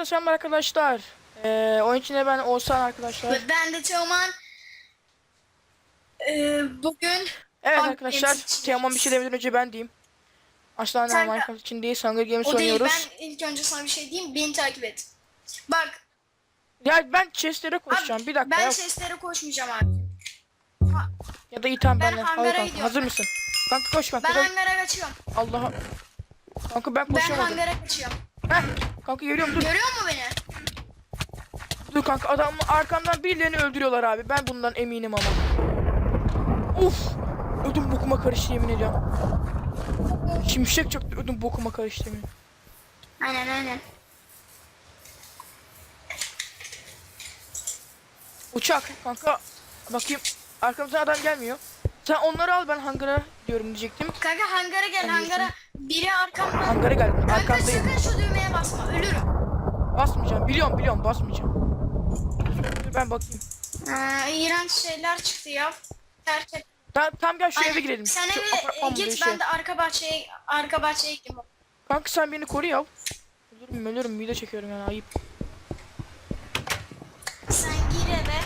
Herkese arkadaşlar. Ee, oyun içinde ben Oğuzhan arkadaşlar. Ben de Teoman. Ee, bugün Evet arkadaşlar. Teoman bir şey demeden önce ben diyeyim. Aslan Sen- Minecraft için değil Hunger Games o değil oynuyoruz. ben ilk önce sana bir şey diyeyim beni takip et. Bak Ya ben chestlere abi, koşacağım. bir dakika ben ya. chestlere koşmayacağım abi. Ya da iyi tamam Ben ben hangara gidiyorum. Hazır mısın? Kanka koş kanka. Ben hangara kaçıyorum. Allah'a. Kanka ben Ben koşamadım. hangara kaçıyorum. Heh. Kanka geliyorum dur. Görüyor musun beni? Dur kanka adam arkamdan birilerini öldürüyorlar abi. Ben bundan eminim ama. Uf. Ödüm bokuma karıştı yemin ediyorum. Şimşek çaktı ödüm bokuma karıştı yemin. Aynen aynen. Uçak kanka. Bakayım. Arkamızdan adam gelmiyor. Sen onları al ben hangara diyorum diyecektim. Kanka hangara gel hangara. Biri arkamda. Hangara geldim. Kanka Arkandayım. sakın şu düğmeye basma ölürüm. Basmayacağım. Biliyorum biliyorum basmayacağım. Dur ben bakayım. Ee, iğrenç şeyler çıktı ya. Gerçek. Tam, tam gel şu Aynen. eve girelim. Sen Şu eve apartman git şey. ben de arka bahçeye arka bahçeye gideyim. Kanka sen beni koru ya. Ölürüm ölürüm video çekiyorum yani ayıp. Sen gir eve.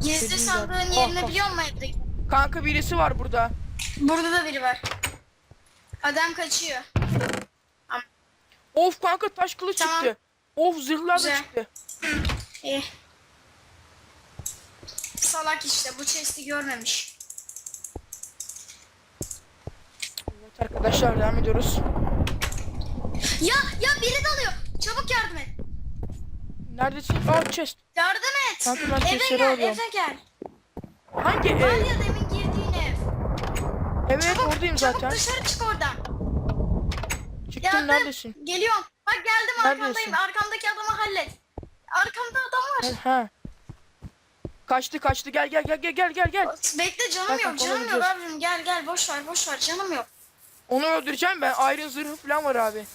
Gizli Dediğim sandığın gibi. yerini Ah, ah. biliyor musun evde? Kanka birisi var burada. Burada da biri var. Adam kaçıyor. Of kanka taş kılıç Tamam. çıktı. Of zırhlar da Güzel. çıktı. İyi. Salak işte bu chest'i görmemiş. Evet arkadaşlar devam ediyoruz. Ya ya biri dalıyor. Çabuk yardım et. Neredesin? Aa chest. Yardım et. Kanka ben eve chest'leri gel alıyorum. eve gel. Hangi Var ev? ya demin. Evet Çabuk, oradayım çabuk zaten. dışarı çık oradan. Çıktım Yardım. neredesin? Geliyorum. Bak geldim Neredesin? arkandayım. Arkamdaki adamı hallet. Arkamda adam var. Ha. Kaçtı kaçtı gel gel gel gel gel gel gel. Bekle canım Bak, yok bak, canım yok abim gel gel boş ver boş ver canım yok. Onu öldüreceğim ben. Iron zırhı falan var abi.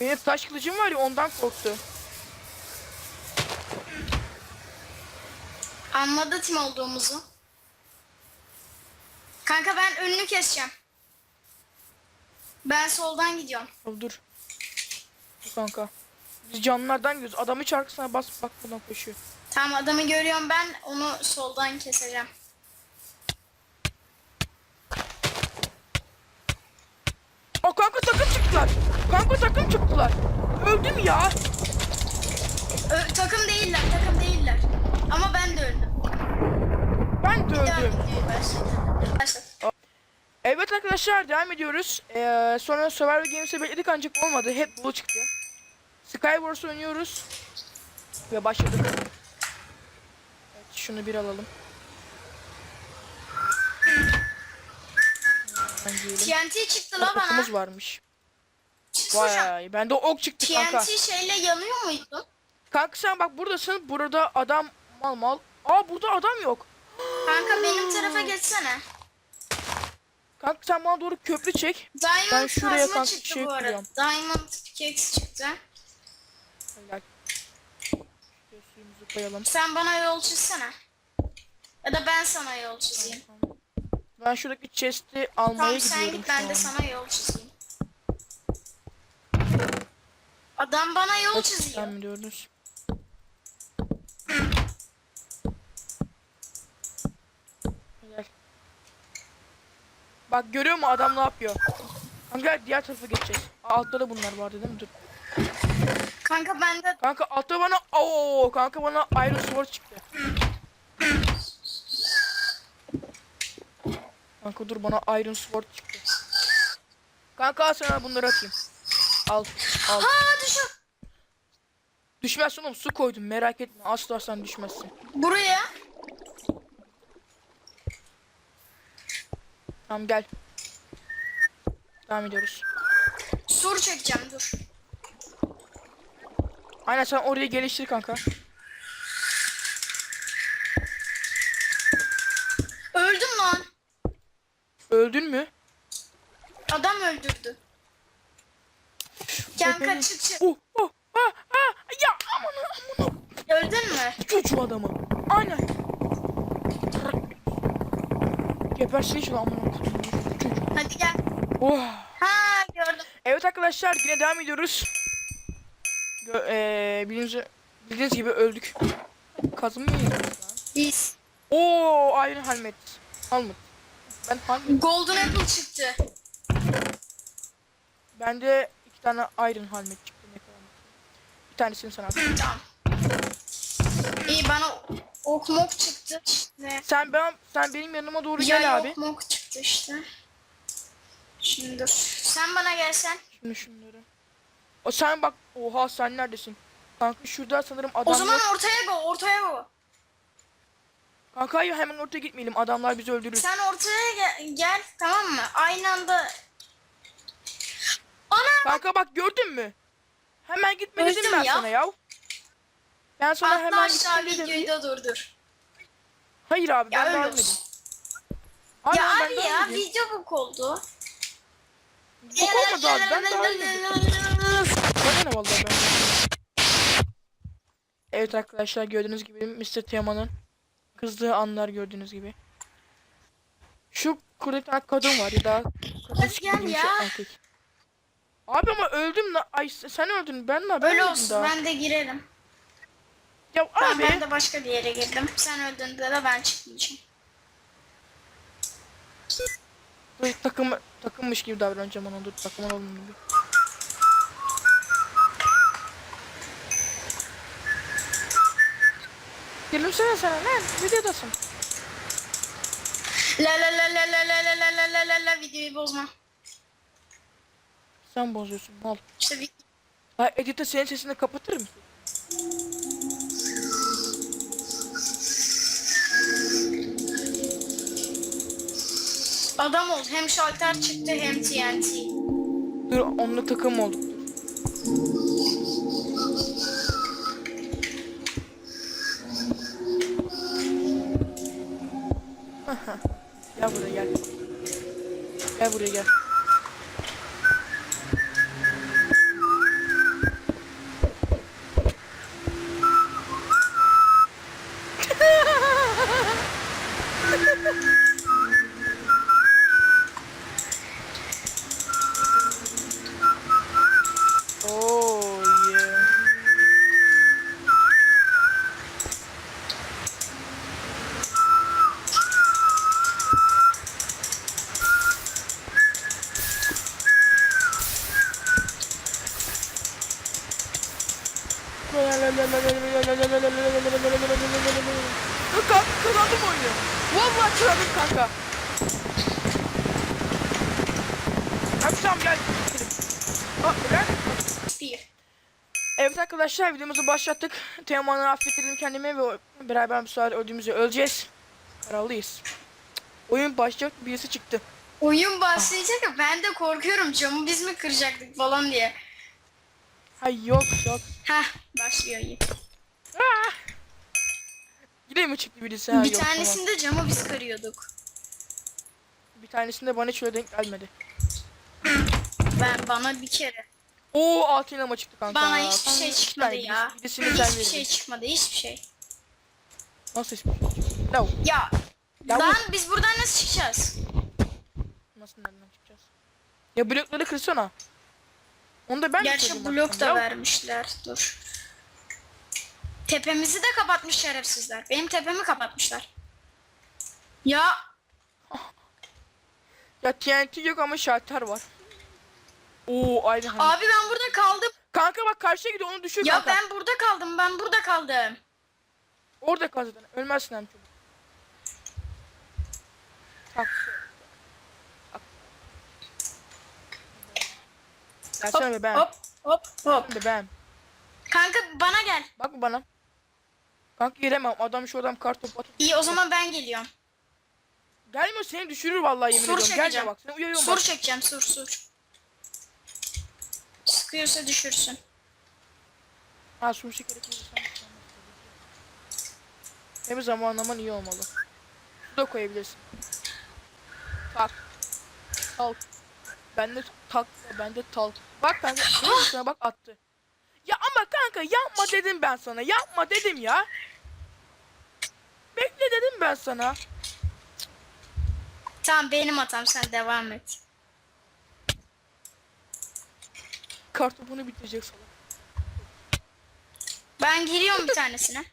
Benim taş kılıcım var ya ondan korktu. Anladı tim olduğumuzu. Kanka ben önünü keseceğim. Ben soldan gidiyorum. Dur dur. Dur kanka. Biz canlılardan gidiyoruz. Adamı çarkısına bas bak buradan koşuyor. Tamam adamı görüyorum ben onu soldan keseceğim. Aa kanka takım çıktılar. Kanka takım çıktılar. Öldüm ya. Ö, takım değiller takım değiller. Ama ben de öldüm. Ben de. Başladı. Evet arkadaşlar devam ediyoruz. Ee, sonra Survivor Games'e bekledik ancak olmadı. Hep bu çıktı. Skywars oynuyoruz. Ve başladık. Evet, şunu bir alalım. Ben. TNT çıktı la bana. Okumuz varmış. Vay bende ok çıktı kanka. TNT şeyle yanıyor muydu? Kanka sen bak buradasın. Burada adam mal mal. Aa burada adam yok. Kanka benim tarafa geçsene. Kanka sen bana doğru köprü çek. Diamond Ben şuraya kazma kanka çıktı şey bu arada. kuruyorum. Diamond pickaxe çıktı. Gel. Şöyle suyumuzu koyalım. Sen bana yol çizsene. Ya da ben sana yol çizeyim. Ben şuradaki chest'i almaya Tamam sen gidiyorum git şu ben de an. sana yol çizeyim. Adam bana yol Evet, çiziyor. devam Bak görüyor musun adam ne yapıyor? Kanka diğer tarafa geçeceğiz. Aa, Altta da bunlar vardı değil mi? Dur. Kanka bende Kanka altta bana Oo kanka bana Iron Sword çıktı. Kanka dur bana Iron Sword çıktı. Kanka al sana bunları atayım. Al al. ha düşün. Düşmezsin oğlum su koydum merak etme asla sen düşmezsin. Buraya. Tamam gel. Devam ediyoruz. Sur çekeceğim dur. Aynen sen orayı geliştir kanka. Öldüm lan. Öldün mü? Adam öldürdü. Kanka çık çık. Oh oh ah ah ya aman aman Öldün mü? çocuğu adamı. Aynen. Gebersin şunu aman Çocuk. Hadi gel. Oh. Ha gördüm. Evet arkadaşlar yine devam ediyoruz. Gö- eee bildiğiniz, bildiğiniz gibi öldük. Kazım mı lan? Biz. Oo Iron Helmet. Helmet. Ben Helmet. Golden Apple çıktı. Bende iki tane Iron Helmet çıktı. Bir tanesini sana atayım. İyi bana ok mok çıktı işte. Sen ben sen benim yanıma doğru Ya gel abi. ok mok çıktı işte. Şimdi dur. Sen bana gelsen. Şimdi şunları. O sen bak. Oha sen neredesin? Kanka şurada sanırım adam O zaman yok. ortaya go, ortaya go. Kanka hayır hemen ortaya gitmeyelim. Adamlar bizi öldürür. Sen ortaya gel, gel tamam mı? Aynı anda. Ana! Kanka bak gördün mü? Hemen gitme dedim Öldüm ben ya. sana ya. Ben sana Atla hemen aşağı gitme dedim. videoyu da durdur. Hayır abi Ya ben olsun. ölmedim. Hayır, ya ben abi daha ya ölmedim. video bok oldu. Bok olmadı abi ben daha. Bana ne vallahi ben. Evet arkadaşlar gördüğünüz gibi Mr. Teoman'ın kızdığı anlar gördüğünüz gibi. Şu kurda bir tane kadın var ya da kadın sikimi gel gibi ya. şey, erkek. Abi ama öldüm la. Ay sen öldün ben la ben Öyle öldüm olsun daha. ben de girerim. Ya Ben, abi. ben de başka bir yere girdim. Sen öldüğünde de ben çıkmayacağım. Dur takım takımmış gibi davranacağım ona dur takım olalım gibi. Gülümsene sana lan videodasın. La la la la la la la la la la la videoyu bozma. Sen bozuyorsun mal. İşte vi- Ha edite senin sesini kapatır mısın? Hem şalter çıktı hem TNT. Dur onunla takım olduk. Gel buraya gel. Gel buraya gel. Kanka kazandım oyunu. Vallahi kazandım kanka. Hadi tamam gel. Aa, Eren. Bir. Evet arkadaşlar videomuzu başlattık. Teoman'ı affettirdim kendime ve beraber bu sefer öldüğümüzü öleceğiz. Kararlıyız. Oyun başlayacak birisi çıktı. Oyun başlayacak ya ben de korkuyorum camı biz mi kıracaktık falan diye. Hay yok yok. Heh başlıyor oyun. Ah! Yine mi çıktı birisi? Ha, bir yok, tamam. tanesinde camı biz kırıyorduk. Bir tanesinde bana hiç öyle denk gelmedi. Ben bana bir kere. Oo altın elma çıktı kanka. Bana hiçbir şey çıkmadı ya. Birisini Hiçbir şey çıkmadı hiçbir şey. Nasıl hiçbir şey? No. Ya Ya lan biz buradan nasıl çıkacağız? Nasıl nereden çıkacağız? Ya blokları kırsana. Onu da ben Gerçi blok da ya? vermişler. Dur. Tepemizi de kapatmış şerefsizler. Benim tepemi kapatmışlar. Ya Ya TNT yok ama şalter var. Oo ayrı hani. abi ben burada kaldım. Kanka bak karşıya gidiyor onu düşür Ya kanka. ben burada kaldım. Ben burada kaldım. Orada kal zaten. Ölmezsin hem çabuk. Tak. Gelsene Hop bebeğim. hop hop hop. Bebeğim. Kanka bana gel. Bak bana. Kanka giremem. Adam şu adam kartopu atıp. İyi o zaman ben geliyorum. Gelme seni düşürür vallahi yemin Sur ediyorum. Gelme çekeceğim. bak. Seni uyarıyorum Sur bak. çekeceğim sur sur. Sıkıyorsa düşürsün. Ha sur çekerek yürürsen. Hem zamanlaman iyi olmalı. Su da koyabilirsin. Tak. Talk. Bende tak. Bende talk. Bak kanka. sana bak attı. Ya ama kanka yapma dedim ben sana. Yapma dedim ya. Bekle dedim ben sana. Tamam benim hatam sen devam et. Kartopunu bitirecek salak. Ben giriyorum bir tanesine.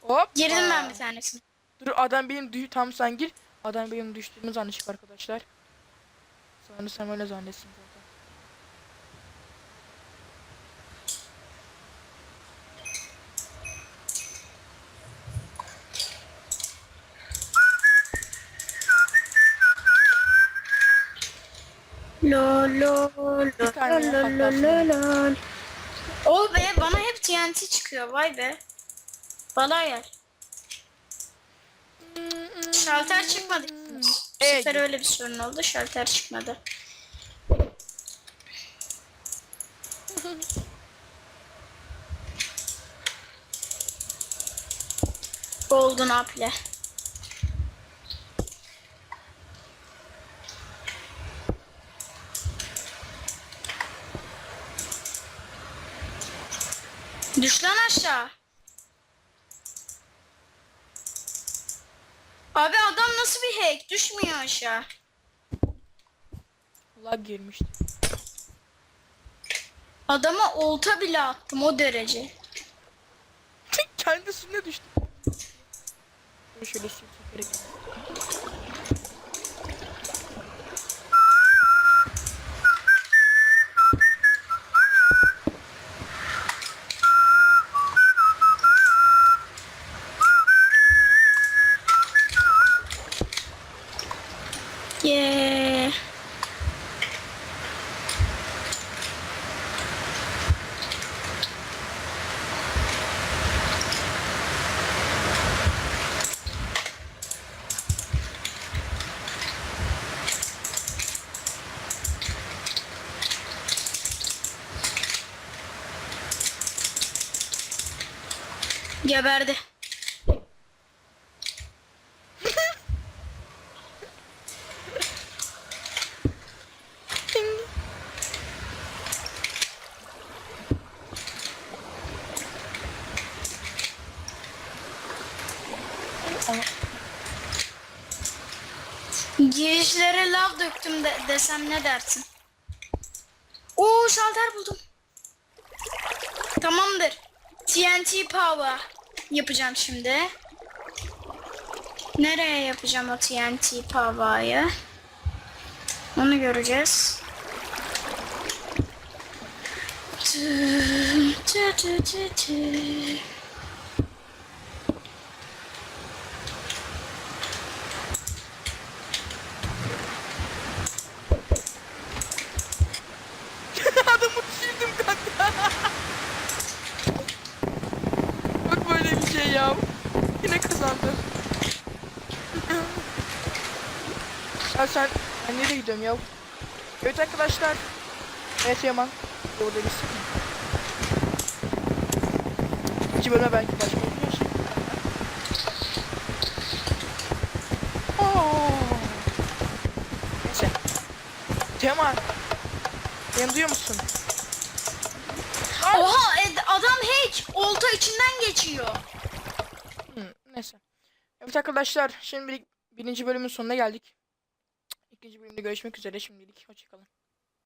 Hop. Girdim ben bir tanesine. Dur adam benim düş tam sen gir. Adam benim düştüğümü zannedecek arkadaşlar. Sanırsam öyle zannetsin zaten. Lo lo lo Bir tane lo lo patlatsın. lo lo. Oh be bana hep TNT çıkıyor vay be. Bana yer. Şalter çıkmadı. Evet. sefer öyle bir sorun oldu. Şalter çıkmadı. Golden Apple. Düş lan aşağı. Abi adam nasıl bir hack? Düşmüyor aşağı. Lag girmişti. Adama olta bile attım o derece. Kendi üstüne düştü. Şöyle su çekerek. Geberdi. Girişlere lav döktüm de, desem ne dersin? Oo şalter buldum. Tamamdır. TNT power yapacağım şimdi. Nereye yapacağım o TNT power'ı? Onu göreceğiz. Tü, tü, tü, tü, tü. Adamı düşürdüm kanka. Bak böyle bir şey ya. Yine kazandı. ya sen, ben nereye gidiyorum ya? Evet arkadaşlar. Evet Yaman. Burada bir sıkıntı. İki bölüme belki başka bir şey. Oo. Neyse. Teman. Beni duyuyor musun? Oha adam hack. Olta içinden geçiyor. Hı, neyse. Evet arkadaşlar şimdi bir, birinci bölümün sonuna geldik. Bölümde görüşmek üzere şimdilik. Hoşçakalın.